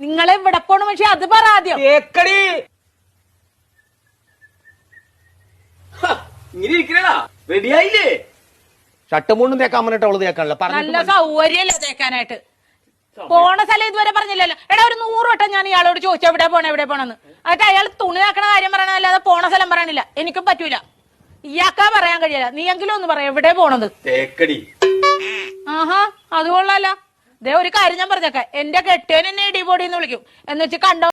നിങ്ങളെ ഇവിടെ പോണ പക്ഷെ അത് പറ ആദ്യം. കേക്കടി. ഇങ്ങനെ ഇരിക്കണടാ. റെഡിയായില്ലേ മുണ്ടും തേക്കാൻ പറഞ്ഞിട്ട് അവൾ നല്ല പറഞ്ഞു സൗകര്യല്ല തേക്കാനായിട്ട്? പോണ സ്ഥലം ഇതുവരെ പറഞ്ഞില്ലല്ലോ. എടാ ഒരു നൂറ് വട്ടം ഞാൻ ഇയാളോട് ചോദിച്ചു എവിടെ പോണ എവിടെ പോണെന്ന്? എന്നിട്ട് അയാൾ തുണി നാക്കണ കാര്യം പറയണല്ലാതെ പോണ സ്ഥലം പറയണില്ല. എനിക്കും പറ്റൂല. ഇയാക്കാ പറയാൻ കഴിയില്ല. നീ എങ്കിലും ഒന്ന് പറയാം എവിടെ പോണത്? തേക്കടി. ആഹാ അത് കൊള്ളാലോ. ദേ ഒരു കാര്യം ഞാൻ പറഞ്ഞേക്കാം. എന്റെ കെട്ടിയൻ എന്നെ ഇടിപൊടി എന്ന് വിളിക്കും. എന്ന് വെച്ച് കണ്ട